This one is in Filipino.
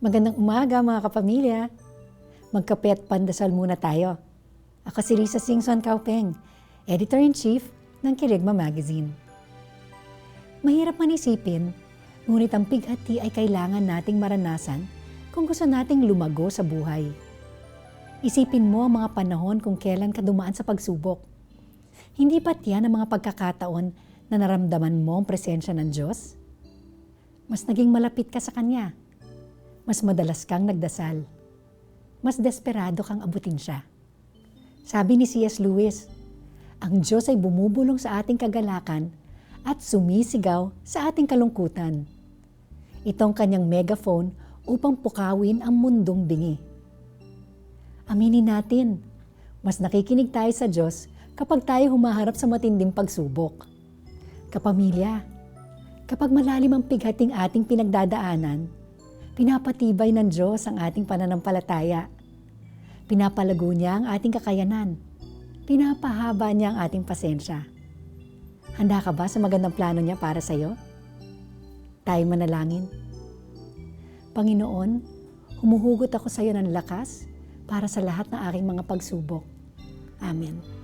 Magandang umaga mga kapamilya. Magkape at pandasal muna tayo. Ako si Risa Singson Kaupeng, Editor-in-Chief ng Kirigma Magazine. Mahirap man isipin, ngunit ang pighati ay kailangan nating maranasan kung gusto nating lumago sa buhay. Isipin mo ang mga panahon kung kailan ka dumaan sa pagsubok. Hindi ba't yan ang mga pagkakataon na naramdaman mo ang presensya ng Diyos? Mas naging malapit ka sa Kanya. Mas madalas kang nagdasal. Mas desperado kang abutin siya. Sabi ni C.S. Lewis, ang Diyos ay bumubulong sa ating kagalakan at sumisigaw sa ating kalungkutan. Itong kanyang megaphone upang pukawin ang mundong bingi. Aminin natin, mas nakikinig tayo sa Diyos kapag tayo humaharap sa matinding pagsubok. Kapamilya, kapag malalim ang pighating ating pinagdadaanan, pinapatibay ng Diyos ang ating pananampalataya. Pinapalago niya ang ating kakayanan. Pinapahaba niya ang ating pasensya. Handa ka ba sa magandang plano niya para sa iyo? Tayo manalangin. Panginoon, humuhugot ako sa iyo ng lakas para sa lahat ng aking mga pagsubok. Amen.